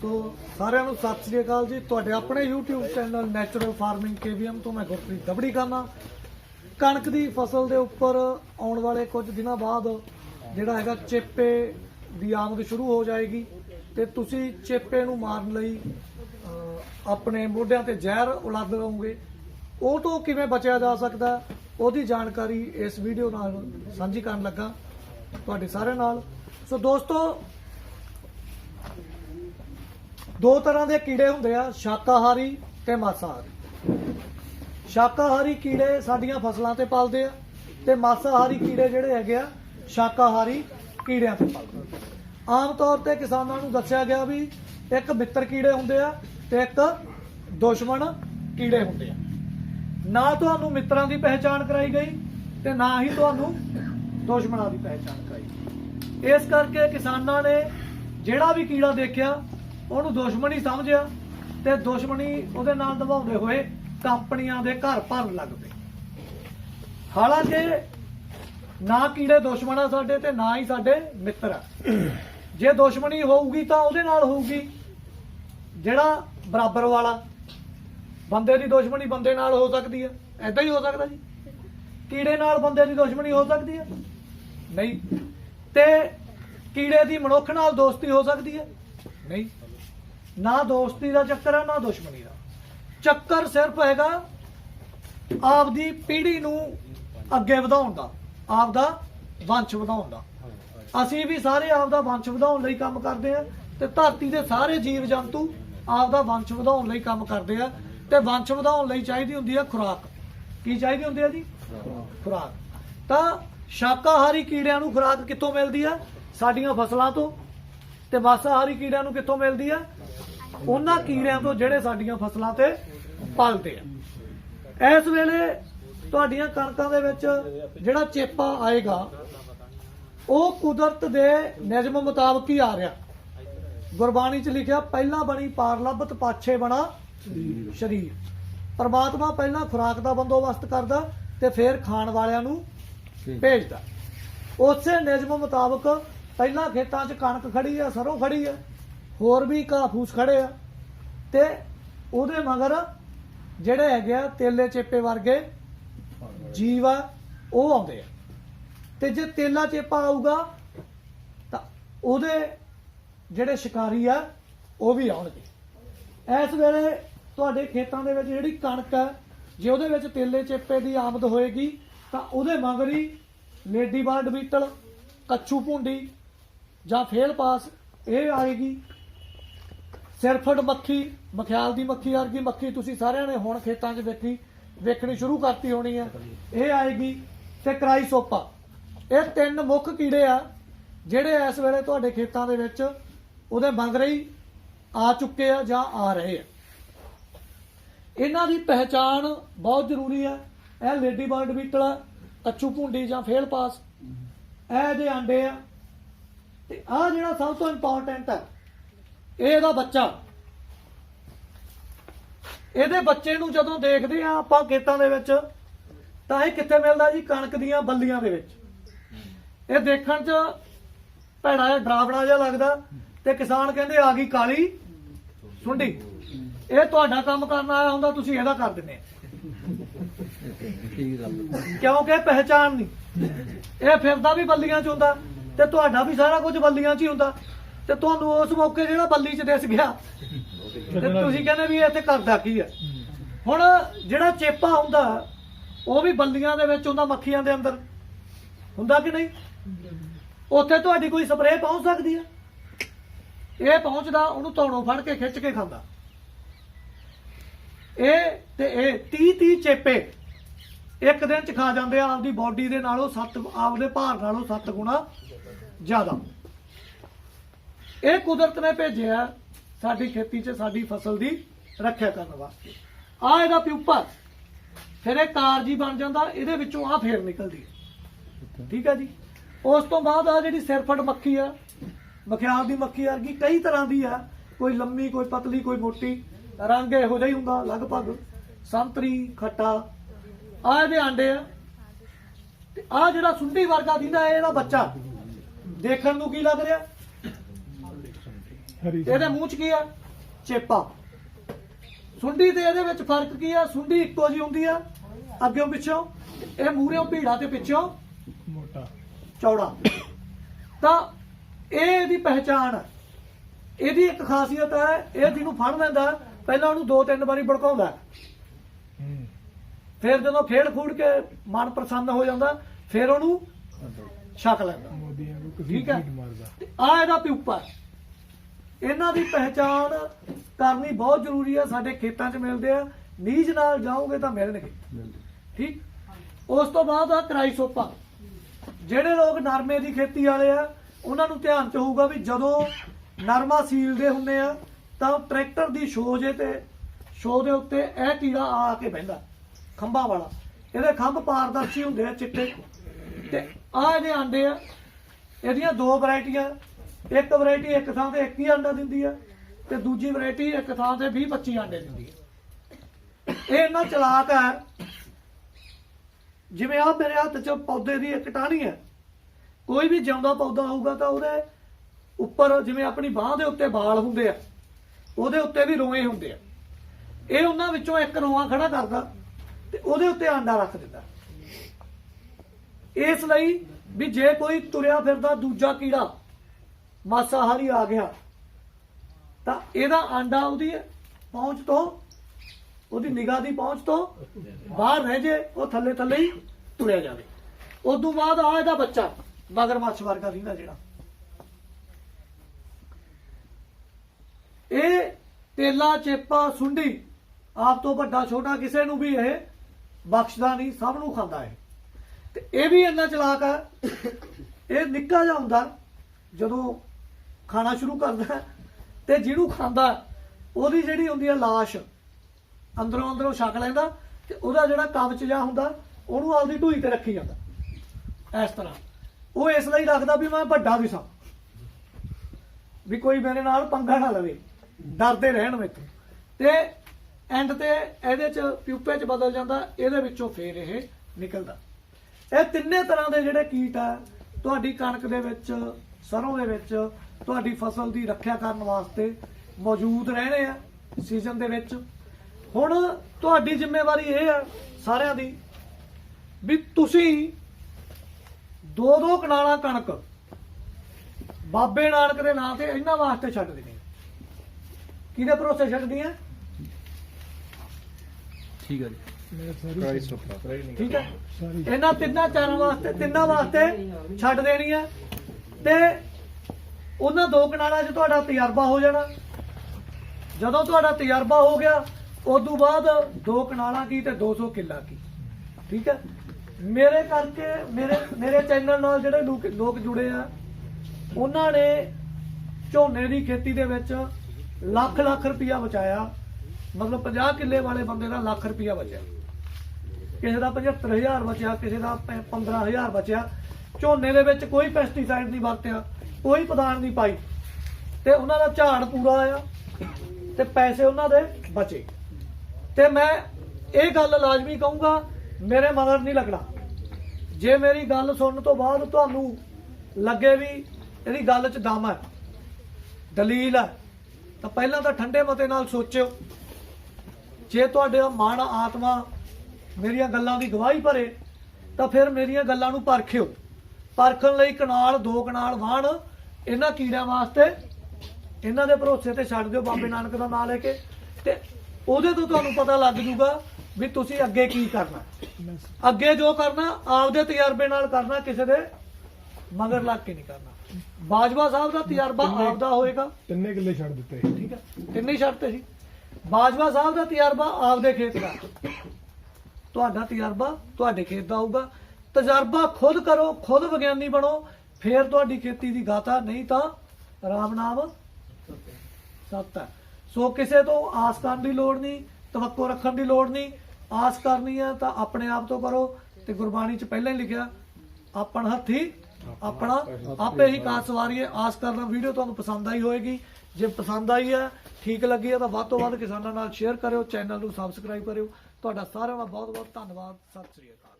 ਸੋ ਸਾਰਿਆਂ ਨੂੰ ਸਤਿ ਸ੍ਰੀ ਅਕਾਲ ਜੀ। ਤੁਹਾਡੇ ਆਪਣੇ YouTube channel natural farming KVM ਤੋਂ ਮੈਂ ਗੁਰਪ੍ਰੀਤ ਦਬੜੀ ਕਰਨਾ ਕਣਕ ਦੀ ਫਸਲ ਦੇ ਉੱਪਰ ਆਉਣ ਵਾਲੇ ਕੁਝ ਦਿਨਾਂ ਬਾਅਦ ਜਿਹੜਾ ਹੈਗਾ ਚੇਪੇ ਦੀ ਆਮਦ ਸ਼ੁਰੂ ਹੋ ਜਾਏਗੀ ਤੇ ਤੁਸੀਂ ਚੇਪੇ ਨੂੰ ਮਾਰਨ ਲਈ ਆਪਣੇ ਮੋਢਿਆਂ ਤੇ ਜ਼ਹਿਰ ਉਲਾਦ ਲਓਗੇ। ਉਹ ਤੋਂ ਕਿਵੇਂ ਬਚਿਆ ਜਾ ਸਕਦਾ ਉਹਦੀ ਜਾਣਕਾਰੀ ਇਸ ਵੀਡੀਓ ਨਾਲ ਸਾਂਝੀ ਕਰਨ ਲੱਗਾ ਤੁਹਾਡੇ ਸਾਰਿਆਂ ਨਾਲ। ਸੋ ਦੋਸਤੋ ਦੋ ਤਰ੍ਹਾਂ ਦੇ ਕੀੜੇ ਹੁੰਦੇ ਆ, ਸ਼ਾਕਾਹਾਰੀ ਤੇ ਮਾਸਾਹਾਰੀ। ਸ਼ਾਕਾਹਾਰੀ ਕੀੜੇ ਸਾਡੀਆਂ ਫਸਲਾਂ ਤੇ ਪਲਦੇ ਆ ਤੇ ਮਾਸਾਹਾਰੀ ਕੀੜੇ ਜਿਹੜੇ ਹੈਗੇ ਆ, ਸ਼ਾਕਾਹਾਰੀ ਕੀੜਿਆਂ ਤੇ ਪਲਦੇ ਆਮ ਤੌਰ ਤੇ ਕਿਸਾਨਾਂ ਨੂੰ ਦੱਸਿਆ ਗਿਆ ਵੀ ਇੱਕ ਮਿੱਤਰ ਕੀੜੇ ਹੁੰਦੇ ਆ ਤੇ ਇੱਕ ਦੁਸ਼ਮਣ ਕੀੜੇ ਹੁੰਦੇ ਆ। ਨਾ ਤੁਹਾਨੂੰ ਮਿੱਤਰਾਂ ਦੀ ਪਹਿਚਾਣ ਕਰਾਈ ਗਈ ਤੇ ਨਾ ਹੀ ਤੁਹਾਨੂੰ ਦੁਸ਼ਮਣਾਂ ਦੀ ਪਹਿਚਾਣ ਕਰਾਈ ਗਈ। ਇਸ ਕਰਕੇ ਕਿਸਾਨਾਂ ਨੇ ਜਿਹੜਾ ਵੀ ਕੀੜਾ ਦੇਖਿਆ ਉਹਨੂੰ ਦੁਸ਼ਮਣੀ ਸਮਝਿਆ ਤੇ ਦੁਸ਼ਮਣੀ ਉਹਦੇ ਨਾਲ ਨਿਭਾਉਂਦੇ ਹੋਏ ਕੰਪਨੀਆਂ ਦੇ ਘਰ ਭਰਨ ਲੱਗ ਪਏ। ਹਾਲਾਂਕਿ ਨਾ ਕੀੜੇ ਦੁਸ਼ਮਣ ਆ ਸਾਡੇ ਤੇ, ਨਾ ਹੀ ਸਾਡੇ ਮਿੱਤਰ ਆ। ਜੇ ਦੁਸ਼ਮਣੀ ਹੋਊਗੀ ਤਾਂ ਉਹਦੇ ਨਾਲ ਹੋਊਗੀ। ਜਿਹੜਾ ਬਰਾਬਰ ਵਾਲਾ, ਬੰਦੇ ਦੀ ਦੁਸ਼ਮਣੀ ਬੰਦੇ ਨਾਲ ਹੋ ਸਕਦੀ ਹੈ ਐਦਾਂ ਹੀ ਹੋ ਸਕਦਾ ਜੀ। ਕੀੜੇ ਨਾਲ ਬੰਦੇ ਦੀ ਦੁਸ਼ਮਣੀ ਹੋ ਸਕਦੀ ਹੈ ਨਹੀਂ। ਤੇ ਕੀੜੇ ਦੀ ਮਨੁੱਖ ਨਾਲ ਦੋਸਤੀ ਹੋ ਸਕਦੀ ਹੈ ਨਹੀਂ। ਨਾ ਦੋਸਤੀ ਦਾ ਚੱਕਰ ਹੈ ਨਾ ਦੁਸ਼ਮਣੀ ਦਾ। ਚੱਕਰ ਸਿਰਫ ਹੈਗਾ ਆਪਦੀ ਪੀੜ੍ਹੀ ਨੂੰ ਅੱਗੇ ਵਧਾਉਣ ਦਾ, ਆਪਦਾ ਵੰਸ਼ ਵਧਾਉਣ ਦਾ। ਅਸੀਂ ਵੀ ਸਾਰੇ ਆਪਦਾ ਵੰਸ਼ ਵਧਾਉਣ ਲਈ ਕੰਮ ਕਰਦੇ ਆ ਤੇ ਧਰਤੀ ਦੇ ਸਾਰੇ ਜੀਵ ਜੰਤੂ ਆਪਦਾ ਵੰਸ਼ ਵਧਾਉਣ ਲਈ ਕੰਮ ਕਰਦੇ ਆ ਤੇ ਵੰਸ਼ ਵਧਾਉਣ ਲਈ ਚਾਹੀਦੀ ਹੁੰਦੀ ਆ ਖੁਰਾਕ। ਕੀ ਚਾਹੀਦੀ ਹੁੰਦੀ ਆ ਜੀ? ਖੁਰਾਕ। ਤਾਂ ਸ਼ਾਕਾਹਾਰੀ ਕੀੜਿਆਂ ਨੂੰ ਖੁਰਾਕ ਕਿੱਥੋਂ ਮਿਲਦੀ ਆ? ਸਾਡੀਆਂ ਫਸਲਾਂ ਤੋਂ। ਤੇ ਮਾਸਾਹਾਰੀ ਕੀੜਿਆਂ ਨੂੰ ਕਿੱਥੋਂ ਮਿਲਦੀ ਆ? ਉਹਨਾਂ ਕੀੜਿਆਂ ਤੋਂ ਜਿਹੜੇ ਸਾਡੀਆਂ ਫਸਲਾਂ ਤੇ ਪਲਦੇ ਆ। ਇਸ ਵੇਲੇ ਤੁਹਾਡੀਆਂ ਕਣਕਾਂ ਦੇ ਵਿੱਚ ਜਿਹੜਾ ਚੇਪਾ ਆਏਗਾ, ਉਹ ਕੁਦਰਤ ਦੇ ਨਿਯਮ ਮੁਤਾਬਕ ਹੀ ਆ ਰਿਹਾ। ਗੁਰਬਾਣੀ ਚ ਲਿਖਿਆ, ਪਹਿਲਾਂ ਬਣੀ ਪਾਰਲਬਤ ਪਾਛੇ ਬਣਾ ਸ਼ਰੀਰ। ਪਰਮਾਤਮਾ ਪਹਿਲਾਂ ਖੁਰਾਕ ਦਾ ਬੰਦੋਬਸਤ ਕਰਦਾ ਤੇ ਫਿਰ ਖਾਣ ਵਾਲਿਆਂ ਨੂੰ ਭੇਜਦਾ। ਉਸੇ ਨਿਯਮ ਮੁਤਾਬਕ ਪਹਿਲਾਂ ਖੇਤਾਂ 'ਚ ਕਣਕ ਖੜੀ ਆ ਸਰੋਂ ਖੜੀ ਆ ਹੋਰ ਵੀ ਘਾਹ ਫੂਸ ਖੜੇ ਆ। ਤੇ ਉਹਦੇ ਮਗਰ ਜਿਹੜੇ ਹੈਗੇ ਆ ਤੇਲੇ ਚੇਪੇ ਵਰਗੇ ਜੀਵ ਆ, ਉਹ ਆਉਂਦੇ ਆ। ਤੇ ਜੇ ਤੇਲਾ ਚੇਪਾ ਆਊਗਾ, ਤਾਂ ਉਹਦੇ ਜਿਹੜੇ ਸ਼ਿਕਾਰੀ ਆ, ਉਹ ਵੀ ਆਉਣਗੇ। ਇਸ ਵੇਲੇ ਤੁਹਾਡੇ ਖੇਤਾਂ ਦੇ ਵਿੱਚ ਜਿਹੜੀ ਕਣਕ ਹੈ ਜੇ ਉਹਦੇ ਵਿੱਚ ਤੇਲੇ ਚੇਪੇ ਦੀ ਆਮਦ ਹੋਏਗੀ, ਤਾਂ ਉਹਦੇ ਮਗਰ ਹੀ ਲੇਡੀ ਬਰਡ ਬੀਟਲ, ਕੱਛੂ ਭੁੰਡੀ ਜਾਂ ਫੇਲ ਪਾਸ ਇਹ ਆਏਗੀ। ਸਿਰਫੜ ਮੱਖੀ ਮਖਿਆਲ ਦੀ ਮੱਖੀ ਵਰਗੀ ਮੱਖੀ ਤੁਸੀਂ ਸਾਰਿਆਂ ਨੇ ਹੁਣ ਖੇਤਾਂ 'ਚ ਵੇਖੀ ਵੇਖਣੀ ਸ਼ੁਰੂ ਕਰਤੀ ਹੋਣੀ ਆ। ਇਹ ਆਏਗੀ ਤੇ ਕਰਾਈਸੋਪਾ ਇਹ ਤਿੰਨ ਮੁੱਖ ਕੀੜੇ ਆ ਜਿਹੜੇ ਇਸ ਵੇਲੇ ਤੁਹਾਡੇ ਖੇਤਾਂ ਦੇ ਵਿੱਚ ਉਹਦੇ ਮਗਰ ਹੀ ਆ ਚੁੱਕੇ ਆ ਜਾਂ ਆ ਰਹੇ ਆ। ਇਹਨਾਂ ਦੀ ਪਹਿਚਾਣ ਬਹੁਤ ਜ਼ਰੂਰੀ ਹੈ ਇਹ ਲੇਡੀ ਬਰਡ ਬੀਟਲ ਆ, ਅੱਛੂ ਭੁੰਡੀ ਜਾਂ ਫੇਲ ਪਾਸ। ਇਹ ਇਹਦੇ ਆਂਡੇ ਆ ਤੇ ਆ ਜਿਹੜਾ ਸਭ ਤੋਂ ਇੰਪੋਰਟੈਂਟ ਹੈ ਇਹ ਇਹਦਾ ਬੱਚਾ। ਇਹਦੇ ਬੱਚੇ ਨੂੰ ਜਦੋਂ ਦੇਖਦੇ ਆ ਆਪਾਂ ਖੇਤਾਂ ਦੇ ਵਿੱਚ, ਤਾਂ ਇਹ ਕਿੱਥੇ ਮਿਲਦਾ ਜੀ? ਕਣਕ ਦੀਆਂ ਬੱਲੀਆਂ ਦੇ ਵਿੱਚ। ਇਹ ਦੇਖਣ 'ਚ ਭੈੜਾ ਜਿਹਾ ਡਰਾਵਣਾ ਜਿਹਾ ਲੱਗਦਾ ਤੇ ਕਿਸਾਨ ਕਹਿੰਦੇ ਆ ਗਈ ਕਾਲੀ ਸੁੰਡੀ। ਇਹ ਤੁਹਾਡਾ ਕੰਮ ਕਰਨ ਆਇਆ ਹੁੰਦਾ, ਤੁਸੀਂ ਇਹਦਾ ਕਰ ਦਿੰਦੇ ਕਿਉਂਕਿ ਪਹਿਚਾਨ ਨਹੀਂ। ਇਹ ਫਿਰਦਾ ਵੀ ਬੱਲੀਆਂ 'ਚ ਹੁੰਦਾ ਤੇ ਤੁਹਾਡਾ ਵੀ ਸਾਰਾ ਕੁਝ ਬੱਲੀਆਂ 'ਚ ਹੀ ਹੁੰਦਾ। ਤੇ ਤੁਹਾਨੂੰ ਉਸ ਮੌਕੇ ਜਿਹੜਾ ਬੱਲੀ 'ਚ ਦਿਸ ਗਿਆ ਤੇ ਤੁਸੀਂ ਕਹਿੰਦੇ ਵੀ ਇੱਥੇ ਕਰਦਾ ਕੀ ਹੈ? ਹੁਣ ਜਿਹੜਾ ਚੇਪਾ ਹੁੰਦਾ ਉਹ ਵੀ ਬੱਲੀਆਂ ਦੇ ਵਿੱਚ ਹੁੰਦਾ ਮੱਖੀਆਂ ਦੇ ਅੰਦਰ ਹੁੰਦਾ ਕਿ ਨਹੀਂ? ਉੱਥੇ ਤੁਹਾਡੀ ਕੋਈ ਸਪਰੇਅ ਪਹੁੰਚ ਸਕਦੀ ਹੈ? ਇਹ ਪਹੁੰਚਦਾ ਉਹਨੂੰ ਧੌਣੋਂ ਫੜ ਕੇ ਖਿੱਚ ਕੇ ਖਾਂਦਾ। ਇਹ ਤੇ ਇਹ 30 30 ਚੇਪੇ ਇੱਕ ਦਿਨ ਚ ਖਾ ਜਾਂਦੇ ਆ ਆਪਦੀ ਬਾਡੀ ਦੇ ਨਾਲੋਂ 7 ਆਪਦੇ ਭਾਰ ਨਾਲੋਂ 7 ਗੁਣਾ ਜ਼ਿਆਦਾ। ਇਹ ਕੁਦਰਤ ਨੇ ਭੇਜਿਆ ਸਾਡੀ ਖੇਤੀ 'ਚ, ਸਾਡੀ ਫਸਲ ਦੀ ਰੱਖਿਆ ਕਰਨ ਵਾਸਤੇ। ਆ ਇਹਦਾ ਪਿਊਪਾ ਫਿਰ ਇਹ ਕਾਰਜੀ ਬਣ ਜਾਂਦਾ, ਇਹਦੇ ਵਿੱਚੋਂ ਆ ਫੇਰ ਨਿਕਲਦੀ ਹੈ। ਠੀਕ ਹੈ ਜੀ? ਉਸ ਤੋਂ ਬਾਅਦ ਆ ਜਿਹੜੀ ਸਿਰਫੜ ਮੱਖੀ ਆ, ਮਖਿਆਲ ਦੀ ਮੱਖੀ ਵਰਗੀ ਕਈ ਤਰ੍ਹਾਂ ਦੀ ਆ। ਕੋਈ ਲੰਮੀ, ਕੋਈ ਪਤਲੀ, ਕੋਈ ਮੋਟੀ। ਰੰਗ ਇਹੋ ਜਿਹਾ ਹੀ ਹੁੰਦਾ, ਲਗਭਗ ਸੰਤਰੀ, ਖੱਟਾ। ਆ ਇਹਦੇ ਆਂਡੇ ਆ। ਤੇ ਆ ਜਿਹੜਾ ਸੁੰਡੀ ਵਰਗਾ ਦਿੰਦਾ ਇਹਦਾ ਬੱਚਾ। ਦੇਖਣ ਨੂੰ ਕੀ ਲੱਗ ਰਿਹਾ? ਹਰੀ ਇਹਦੇ ਮੂੰਹ 'ਚ ਕੀ ਆ? ਚੇਪਾ। ਸੁੰਡੀ ਤੇ ਇਹਦੇ ਵਿੱਚ ਫ਼ਰਕ ਕੀ ਆ? ਸੁੰਡੀ ਇੱਕੋ ਜੀ ਹੁੰਦੀ ਆ। ਅੱਗਿਓਂ ਪਿੱਛੋਂ। ਇਹ ਮੂਹਰੇੋਂ ਭੀੜਾ ਤੇ ਪਿੱਛੋਂ। ਮੋਟਾ। ਚੌੜਾ। ਤਾਂ ਇਹ ਇਹਦੀ ਪਹਿਚਾਣ। ਇਹਦੀ ਇੱਕ ਖਾਸੀਅਤ ਹੈ ਇਹ ਜਿਹਨੂੰ ਫੜ ਲੈਂਦਾ ਪਹਿਲਾਂ ਉਹਨੂੰ ਦੋ ਤਿੰਨ ਵਾਰੀ ਭੜਕਾਉਂਦਾ। ਹੂੰ। ਫਿਰ ਜਦੋਂ ਖੇਡ ਖੂਡ ਕੇ ਮਨ ਪ੍ਰਸੰਨ ਹੋ ਜਾਂਦਾ ਫਿਰ ਉਹਨੂੰ ਛਕ ਲੈਂਦਾ। ਮੋਦੀਆਂ ਨੂੰ ਕਿਸੇ ਠੀਕ ਹੈ। ਮਾਰਦਾ। ਆ ਇਹਦਾ ਪਿਉਪਾ। ਹੈ। ਇਹਨਾਂ ਦੀ ਪਹਿਚਾਣ ਕਰਨੀ ਬਹੁਤ ਜ਼ਰੂਰੀ ਆ ਸਾਡੇ ਖੇਤਾਂ 'ਚ ਮਿਲਦੇ ਆ। ਨੀਜ ਨਾਲ ਜਾਓਗੇ ਤਾਂ ਮਿਲਣਗੇ। ਠੀਕ? ਉਸ ਤੋਂ ਬਾਅਦ ਆ ਕਰਾਈਸੋਪਾ ਜਿਹੜੇ ਲੋਕ ਨਰਮੇ ਦੀ ਖੇਤੀ ਵਾਲੇ ਆ ਉਹਨਾਂ ਨੂੰ ਧਿਆਨ ਚ ਹੋਊਗਾ ਵੀ ਜਦੋਂ ਨਰਮਾ ਸੀਲਦੇ ਹੁੰਦੇ ਆ ਤਾਂ ਟਰੈਕਟਰ ਦੀ ਸ਼ੋਜੇ ਤੇ ਸ਼ੋ ਦੇ ਉੱਤੇ ਇਹ ਕੀੜਾ ਆ ਕੇ ਬਹਿੰਦਾ ਖੰਭਾਂ ਵਾਲਾ। ਇਹਦੇ ਖੰਭ ਪਾਰਦਰਸ਼ੀ ਹੁੰਦੇ ਆ ਚਿੱਟੇ। ਤੇ ਆ ਇਹਦੇ ਆਂਡੇ ਆ ਇਹਦੀਆਂ ਦੋ ਵੈਰਾਈਟੀਆਂ। ਇੱਕ ਵੈਰਾਈਟੀ ਇੱਕ ਥਾਂ ਤੇ ਇੱਕ ਹੀ ਆਂਡਾ ਦਿੰਦੀ ਆ ਤੇ ਦੂਜੀ ਵੈਰਾਈਟੀ ਇੱਕ ਥਾਂ ਤੇ 20 25 ਆਂਡੇ ਦਿੰਦੀ ਆ। ਇਹ ਇੰਨਾ ਚਲਾਕ ਹੈ ਜਿਵੇਂ ਆ ਮੇਰੇ ਹੱਥ 'ਚ ਪੌਦੇ ਦੀ ਇੱਕ ਟਾਹਣੀ ਹੈ ਕੋਈ ਵੀ ਜਿਉਂਦਾ ਪੌਦਾ ਹੋਊਗਾ ਤਾਂ ਉਹਦੇ ਉੱਪਰ ਜਿਵੇਂ ਆਪਣੀ ਬਾਹ ਦੇ ਉੱਤੇ ਵਾਲ ਹੁੰਦੇ ਆ, ਉਹਦੇ ਉੱਤੇ ਵੀ ਰੋਏ ਹੁੰਦੇ ਆ। ਇਹ ਉਹਨਾਂ ਵਿੱਚੋਂ ਇੱਕ ਰੋਆ ਖੜਾ ਕਰਦਾ ਤੇ ਉਹਦੇ ਉੱਤੇ ਆਂਡਾ ਰੱਖ ਦਿੰਦਾ। ਇਸ ਲਈ ਵੀ ਜੇ ਕੋਈ ਤੁਰਿਆ ਫਿਰਦਾ ਦੂਜਾ ਕੀੜਾ ਮਾਸਾਹਾਰੀ ਆ ਗਿਆ। ਤਾਂ ਇਹਦਾ ਆਂਡਾ ਉਹਦੀ ਪਹੁੰਚ ਤੋਂ, ਉਹਦੀ ਨਿਗਾਹ ਦੀ ਪਹੁੰਚ ਤੋਂ ਬਾਹਰ ਰਹਿ ਜੇ, ਉਹ ਥੱਲੇ ਥੱਲੇ ਹੀ ਤੁਰਿਆ ਜਾਵੇ। ਉਸ ਤੋਂ ਬਾਅਦ ਆ ਇਹਦਾ ਬੱਚਾ, ਮਗਰਮੱਛ ਵਰਗਾ ਰਹਿੰਦਾ ਜਿਹੜਾ। ਇਹ ਤੇਲਾ, ਚੇਪਾ, ਸੁੰਡੀ, ਆਪ ਤੋਂ ਵੱਡਾ, ਛੋਟਾ ਕਿਸੇ ਨੂੰ ਵੀ ਇਹ ਬਖਸ਼ਦਾ ਨਹੀਂ, ਸਭ ਨੂੰ ਖਾਂਦਾ ਹੈ ਤੇ ਇਹ ਵੀ ਇੰਨਾ ਚਲਾਕ ਹੈ ਇਹ ਨਿੱਕਾ ਜਿਹਾ ਹੁੰਦਾ, ਜਦੋਂ ਖਾਣਾ ਸ਼ੁਰੂ ਕਰਦਾ ਹੈ, ਤੇ ਜਿਹਨੂੰ ਖਾਂਦਾ ਉਹਦੀ ਜਿਹੜੀ ਹੁੰਦੀ ਹੈ ਲਾਸ਼ ਅੰਦਰੋਂ ਅੰਦਰੋਂ ਛਕ ਲੈਂਦਾ ਤੇ ਉਹਦਾ ਜਿਹੜਾ ਕਬਚ ਜਿਹਾ ਹੁੰਦਾ ਉਹਨੂੰ ਆਪਦੀ ਢੂਈ ਤੇ ਰੱਖੀ ਜਾਂਦਾ। ਇਸ ਤਰ੍ਹਾਂ। ਉਹ ਇਸ ਲਈ ਰੱਖਦਾ ਵੀ ਮੈਂ ਵੱਡਾ ਦਿਸਾਂ ਵੀ ਕੋਈ ਮੇਰੇ ਨਾਲ ਪੰਗਾ ਨਾ ਲਵੇ। ਡਰਦੇ ਰਹਿਣ ਮੈਥੋਂ ਤੇ ਐਂਡ ਤੇ ਇਹਦੇ ਚ ਪਿਊਪੇ ਚ ਬਦਲ ਜਾਂਦਾ ਇਹਦੇ ਵਿੱਚੋਂ ਫੇਰ ਇਹ ਨਿਕਲਦਾ। ਇਹ ਤਿੰਨੇ ਤਰ੍ਹਾਂ ਦੇ ਜਿਹੜੇ ਕੀਟ ਆ ਤੁਹਾਡੀ ਕਣਕ ਦੇ ਵਿੱਚ ਸਰੋਂ ਦੇ ਵਿੱਚ ਤੁਹਾਡੀ ਫਸਲ ਦੀ ਰੱਖਿਆ ਕਰਨ ਵਾਸਤੇ ਮੌਜੂਦ ਰਹਿਣੇ ਆ ਸੀਜ਼ਨ ਦੇ ਵਿੱਚ। ਹੁਣ ਤੁਹਾਡੀ ਜ਼ਿੰਮੇਵਾਰੀ ਇਹ ਆ ਸਾਰਿਆਂ ਦੀ ਵੀ ਤੁਸੀਂ ਦੋ ਦੋ ਕਨਾਲਾਂ ਕਣਕ ਬਾਬੇ ਨਾਨਕ ਦੇ ਨਾਂ ਤੇ ਇਹਨਾਂ ਵਾਸਤੇ ਛੱਡ ਦੇਣੀ ਆ। ਕਿਹਦੇ ਭਰੋਸੇ ਛੱਡਦੀ ਆ? ਠੀਕ ਹੈ ਜੀ। ਮੈਂ ਸਾਰੀ ਠੀਕ ਹੈ ਸਾਰੀ ਇਹਨਾਂ ਤਿੰਨਾਂ ਚਾਰਾਂ ਵਾਸਤੇ ਤਿੰਨਾਂ ਵਾਸਤੇ ਛੱਡ ਦੇਣੀ ਆ। ਤੇ ਉਹਨਾਂ ਦੋ ਕਨਾਲਾਂ 'ਚ ਤੁਹਾਡਾ ਤਜਰਬਾ ਹੋ ਜਾਣਾ। ਜਦੋਂ ਤੁਹਾਡਾ ਤਜਰਬਾ ਹੋ ਗਿਆ ਉਸ ਤੋਂ ਬਾਅਦ ਦੋ ਕਨਾਲਾਂ ਕੀ ਤੇ 200 ਕਿੱਲਾ ਕੀ। ਠੀਕ ਹੈ? ਮੇਰੇ ਕਰਕੇ ਮੇਰੇ ਮੇਰੇ ਚੈਨਲ ਨਾਲ ਜਿਹੜੇ ਲੋਕ ਲੋਕ ਜੁੜੇ ਆ, ਉਹਨਾਂ ਨੇ ਝੋਨੇ ਦੀ ਖੇਤੀ ਦੇ ਵਿੱਚ ਲੱਖ ਲੱਖ ਰੁਪਇਆ ਬਚਾਇਆ। ਮਤਲਬ 50 ਕਿੱਲੇ ਵਾਲੇ ਬੰਦੇ ਦਾ ਲੱਖ ਰੁਪਇਆ ਬਚਿਆ। ਕਿਸੇ ਦਾ 75000 ਬਚਿਆ, ਕਿਸੇ ਦਾ ਪ- 15000 ਬਚਿਆ। ਝੋਨੇ ਦੇ ਵਿੱਚ ਕੋਈ ਪੈਸਟੀਸਾਈਡ ਨਹੀਂ ਵਰਤਿਆ। ਕੋਈ ਪਦਾਨ ਨਹੀਂ ਪਾਈ। ਤੇ ਉਹਨਾਂ ਦਾ ਝਾੜ ਪੂਰਾ ਆਇਆ ਤੇ ਪੈਸੇ ਉਹਨਾਂ ਦੇ ਬਚੇ। ਤੇ ਮੈਂ ਇਹ ਗੱਲ ਲਾਜ਼ਮੀ ਕਹੂੰਗਾ, ਮੇਰੇ ਮਗਰ ਨਹੀਂ ਲੱਗਣਾ। ਜੇ ਮੇਰੀ ਗੱਲ ਸੁਣਨ ਤੋਂ ਬਾਅਦ ਤੁਹਾਨੂੰ ਲੱਗੇ ਵੀ ਇਹਦੀ ਗੱਲ 'ਚ ਦਮ ਹੈ, ਦਲੀਲ ਹੈ, ਤਾਂ ਪਹਿਲਾਂ ਤਾਂ ਠੰਡੇ ਮਤੇ ਨਾਲ ਸੋਚਿਓ। ਜੇ ਤੁਹਾਡੇ ਮਨ ਆਤਮਾ ਮੇਰੀਆਂ ਗੱਲਾਂ ਦੀ ਗਵਾਹੀ ਭਰੇ, ਤਾਂ ਫਿਰ ਮੇਰੀਆਂ ਗੱਲਾਂ ਨੂੰ ਪਰਖਿਓ। ਪਰਖਣ ਲਈ ਕਨਾਲ ਦੋ ਕਨਾਲ ਵਾਹਣ ਇਹਨਾਂ ਕੀੜਿਆਂ ਵਾਸਤੇ। ਇਹਨਾਂ ਦੇ ਭਰੋਸੇ ਤੇ ਛੱਡ ਦਿਓ ਬਾਬੇ ਨਾਨਕ ਦਾ ਨਾਮ ਲੈ ਕੇ। ਤੇ ਉਹਦੇ ਤੋਂ ਤੁਹਾਨੂੰ ਪਤਾ ਲੱਗ ਜੂਗਾ ਵੀ ਤੁਸੀਂ ਅੱਗੇ ਕੀ ਕਰਨਾ। ਅੱਗੇ ਜੋ ਕਰਨਾ ਆਪਦੇ ਤਜਰਬੇ ਨਾਲ ਕਰਨਾ ਕਿਸੇ ਦੇ ਮਗਰ ਲੱਗ ਕੇ ਨਹੀਂ ਕਰਨਾ। ਬਾਜਵਾ ਸਾਹਿਬ ਦਾ ਤਜਰਬਾ ਆਪਦਾ ਹੋਏਗਾ। ਤਿੰਨੇ ਕਿੱਲੇ ਛੱਡ ਦਿੱਤੇ? ਠੀਕ ਹੈ ਤਿੰਨੇ ਸ਼ਰਤ ਸੀ। ਬਾਜਵਾ ਸਾਹਿਬ ਦਾ ਤਜਰਬਾ ਆਪਦੇ ਖੇਤ ਦਾ। ਤੁਹਾਡਾ ਤਜਰਬਾ ਤੁਹਾਡੇ ਖੇਤ ਦਾ ਹੋਊਗਾ। ਤਜਰਬਾ ਖੁਦ ਕਰੋ, ਖੁਦ ਵਿਗਿਆਨੀ ਬਣੋ, ਫੇਰ ਤੁਹਾਡੀ ਖੇਤੀ ਦੀ ਗਾਤਾ ਨਹੀਂ ਤਾਂ ਰਾਮ ਨਾਮ ਸੱਤ ਹੈ। ਸੋ ਕਿਸੇ ਤੋਂ ਆਸ ਕਰਨ ਦੀ ਲੋੜ ਨਹੀਂ, ਤਵੱਕੋ ਰੱਖਣ ਦੀ ਲੋੜ ਨਹੀਂ, ਆਸ ਕਰਨੀ ਹੈ ਤਾਂ ਆਪਣੇ ਆਪ ਤੋਂ ਕਰੋ। ਤੇ ਗੁਰਬਾਣੀ ਚ ਪਹਿਲਾਂ ਹੀ ਲਿਖਿਆ, ਆਪਣ ਹੱਥੀ, ਆਪਣਾ ਆਪੇ ਹੀ ਕਾਰ ਸਵਾਰੀਏ, ਆਸ ਕਰਦਾ ਵੀਡੀਓ ਤੁਹਾਨੂੰ ਪਸੰਦ ਆਈ ਹੋਏਗੀ। ਜੇ ਪਸੰਦ ਆਈ ਹੈ, ਠੀਕ ਲੱਗੀ ਹੈ ਤਾਂ ਵੱਧ ਤੋਂ ਵੱਧ ਕਿਸਾਨਾਂ ਨਾਲ ਸ਼ੇਅਰ ਕਰਿਓ ਚੈਨਲ ਨੂੰ ਸਬਸਕ੍ਰਾਈਬ ਕਰਿਓ। ਤੁਹਾਡਾ ਸਾਰਿਆਂ ਦਾ ਬਹੁਤ ਬਹੁਤ ਧੰਨਵਾਦ, ਸਤਿ ਸ੍ਰੀ ਅਕਾਲ।